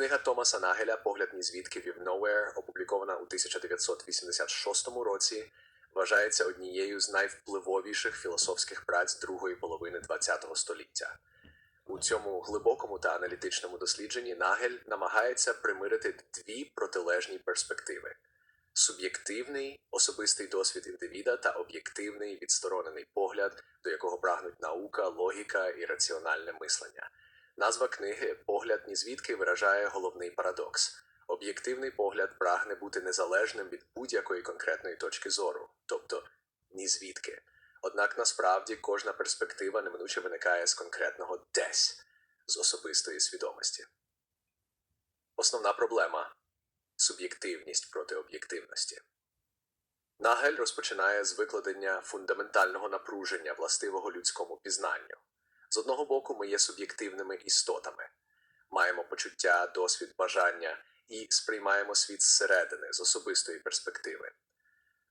Книга Томаса Нагеля Погляд ні звідки Вів Nowhere, опублікована у 1986 році, вважається однією з найвпливовіших філософських праць другої половини ХХ століття. У цьому глибокому та аналітичному дослідженні Нагель намагається примирити дві протилежні перспективи: суб'єктивний особистий досвід індивіда та об'єктивний відсторонений погляд, до якого прагнуть наука, логіка і раціональне мислення. Назва книги Погляд ні звідки виражає головний парадокс. Об'єктивний погляд прагне бути незалежним від будь-якої конкретної точки зору, тобто ні звідки. Однак насправді кожна перспектива неминуче виникає з конкретного десь з особистої свідомості. Основна проблема суб'єктивність проти об'єктивності. Нагель розпочинає з викладення фундаментального напруження, властивого людському пізнанню. З одного боку, ми є суб'єктивними істотами, маємо почуття, досвід, бажання і сприймаємо світ зсередини, з особистої перспективи.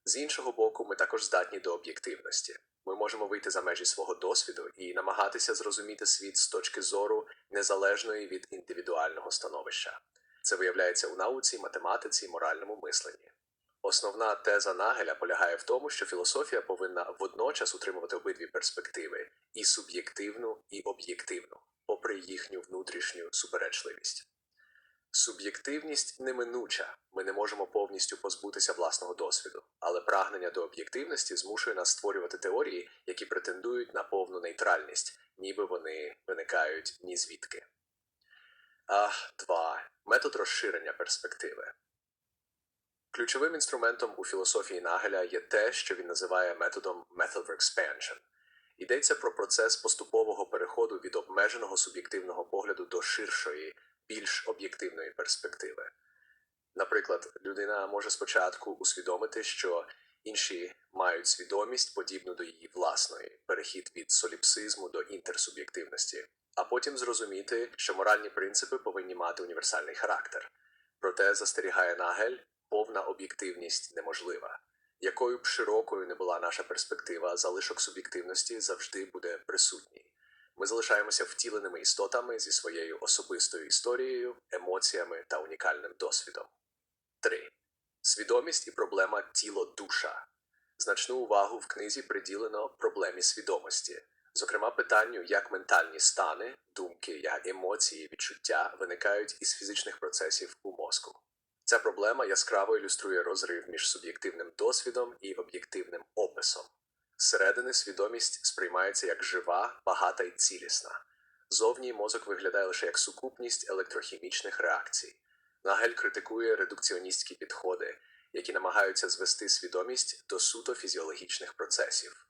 З іншого боку, ми також здатні до об'єктивності. Ми можемо вийти за межі свого досвіду і намагатися зрозуміти світ з точки зору незалежної від індивідуального становища. Це виявляється у науці, математиці, і моральному мисленні. Основна теза Нагеля полягає в тому, що філософія повинна водночас утримувати обидві перспективи і суб'єктивну, і об'єктивну, попри їхню внутрішню суперечливість. Суб'єктивність неминуча, ми не можемо повністю позбутися власного досвіду, але прагнення до об'єктивності змушує нас створювати теорії, які претендують на повну нейтральність, ніби вони виникають ні звідки. А 2. Метод розширення перспективи. Ключовим інструментом у філософії Нагеля є те, що він називає методом Method of Expansion. Йдеться про процес поступового переходу від обмеженого суб'єктивного погляду до ширшої, більш об'єктивної перспективи. Наприклад, людина може спочатку усвідомити, що інші мають свідомість, подібну до її власної, перехід від соліпсизму до інтерсуб'єктивності, а потім зрозуміти, що моральні принципи повинні мати універсальний характер. Проте застерігає Нагель, повна об'єктивність неможлива. Якою б широкою не була наша перспектива, залишок суб'єктивності завжди буде присутній. Ми залишаємося втіленими істотами зі своєю особистою історією, емоціями та унікальним досвідом. 3. Свідомість і проблема тіло-душа. Значну увагу в книзі приділено проблемі свідомості, зокрема питанню, як ментальні стани, думки, як емоції, відчуття виникають із фізичних процесів у мозку. Ця проблема яскраво ілюструє розрив між суб'єктивним досвідом і об'єктивним описом. Зсередини свідомість сприймається як жива, багата і цілісна. Зовні мозок виглядає лише як сукупність електрохімічних реакцій. Нагель критикує редукціоністські підходи, які намагаються звести свідомість до суто фізіологічних процесів.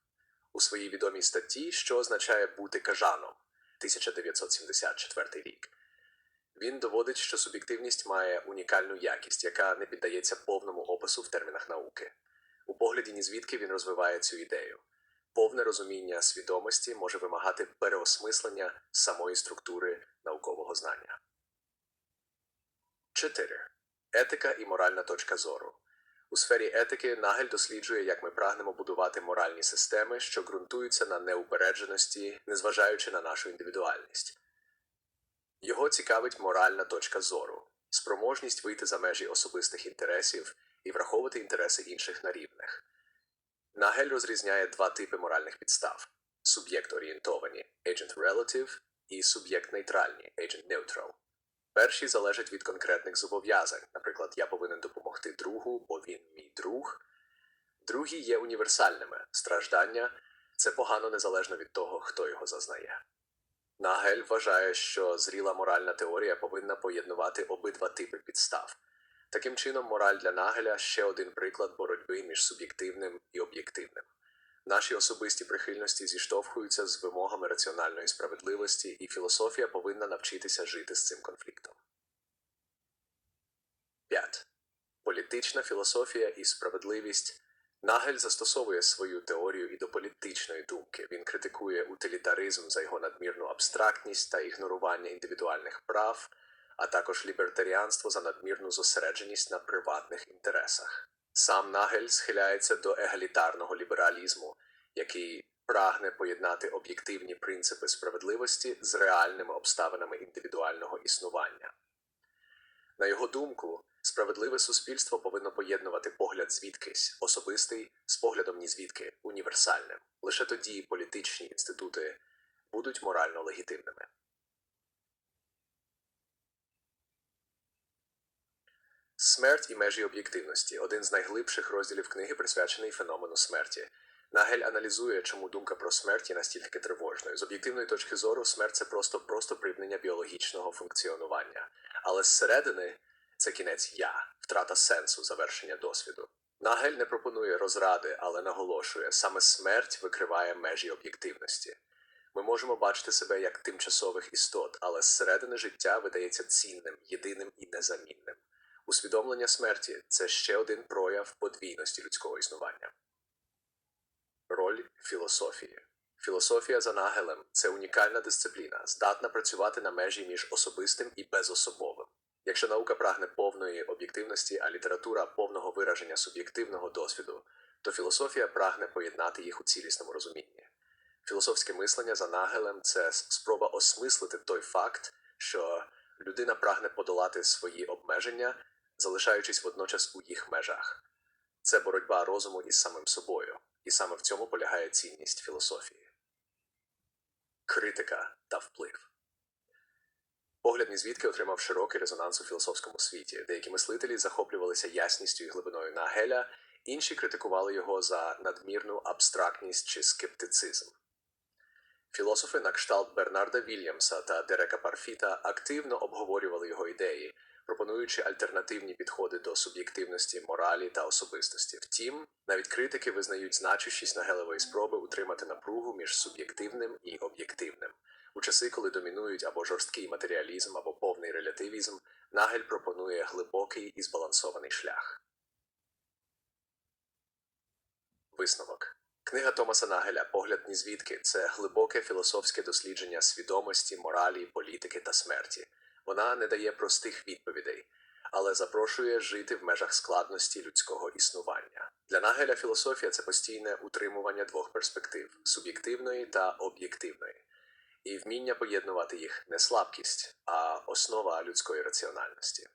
У своїй відомій статті, що означає бути кажаном 1974 рік. Він доводить, що суб'єктивність має унікальну якість, яка не піддається повному опису в термінах науки. У погляді нізвідки він розвиває цю ідею. Повне розуміння свідомості може вимагати переосмислення самої структури наукового знання. 4. Етика і моральна точка зору. У сфері етики Нагель досліджує, як ми прагнемо будувати моральні системи, що ґрунтуються на неупередженості, незважаючи на нашу індивідуальність. Його цікавить моральна точка зору, спроможність вийти за межі особистих інтересів і враховувати інтереси інших на рівних. Нагель розрізняє два типи моральних підстав: суб'єкт орієнтовані agent relative і суб'єкт нейтральні agent neutral. Перші залежать від конкретних зобов'язань, наприклад, я повинен допомогти другу, бо він мій друг. Другі є універсальними страждання це погано незалежно від того, хто його зазнає. Нагель вважає, що зріла моральна теорія повинна поєднувати обидва типи підстав. Таким чином, мораль для Нагеля ще один приклад боротьби між суб'єктивним і об'єктивним. Наші особисті прихильності зіштовхуються з вимогами раціональної справедливості, і філософія повинна навчитися жити з цим конфліктом. 5. Політична філософія і справедливість. Нагель застосовує свою теорію і до політичної думки. Він критикує утилітаризм за його надмірну абстрактність та ігнорування індивідуальних прав, а також лібертаріанство за надмірну зосередженість на приватних інтересах. Сам Нагель схиляється до егалітарного лібералізму, який прагне поєднати об'єктивні принципи справедливості з реальними обставинами індивідуального існування. На його думку, справедливе суспільство повинно поєднувати погляд звідкись, особистий, з поглядом нізвідки, універсальним. Лише тоді політичні інститути будуть морально легітимними. Смерть і межі об'єктивності один з найглибших розділів книги присвячений феномену смерті. Нагель аналізує, чому думка про смерть є настільки тривожною. З об'єктивної точки зору, смерть це просто просто припнення біологічного функціонування. Але зсередини це кінець я, втрата сенсу, завершення досвіду. Нагель не пропонує розради, але наголошує, саме смерть викриває межі об'єктивності. Ми можемо бачити себе як тимчасових істот, але зсередини життя видається цінним, єдиним і незамінним. Усвідомлення смерті це ще один прояв подвійності людського існування. Роль філософії. Філософія за нагелем це унікальна дисципліна, здатна працювати на межі між особистим і безособовим. Якщо наука прагне повної об'єктивності, а література повного вираження суб'єктивного досвіду, то філософія прагне поєднати їх у цілісному розумінні. Філософське мислення за нагелем це спроба осмислити той факт, що людина прагне подолати свої обмеження, залишаючись водночас у їх межах. Це боротьба розуму із самим собою, і саме в цьому полягає цінність філософії. Критика та вплив. Погляд звідки отримав широкий резонанс у філософському світі. Деякі мислителі захоплювалися ясністю і глибиною Нагеля, інші критикували його за надмірну абстрактність чи скептицизм. Філософи на кшталт Бернарда Вільямса та Дерека Парфіта активно обговорювали його ідеї, пропонуючи альтернативні підходи до суб'єктивності, моралі та особистості. Втім, навіть критики визнають значущість Нагелевої спроби утримати напругу між суб'єктивним і об'єктивним. У часи, коли домінують або жорсткий матеріалізм, або повний релятивізм, Нагель пропонує глибокий і збалансований шлях. Висновок. Книга Томаса Нагеля Погляд ні звідки це глибоке філософське дослідження свідомості, моралі, політики та смерті. Вона не дає простих відповідей, але запрошує жити в межах складності людського існування. Для Нагеля філософія це постійне утримування двох перспектив суб'єктивної та об'єктивної, і вміння поєднувати їх не слабкість, а основа людської раціональності.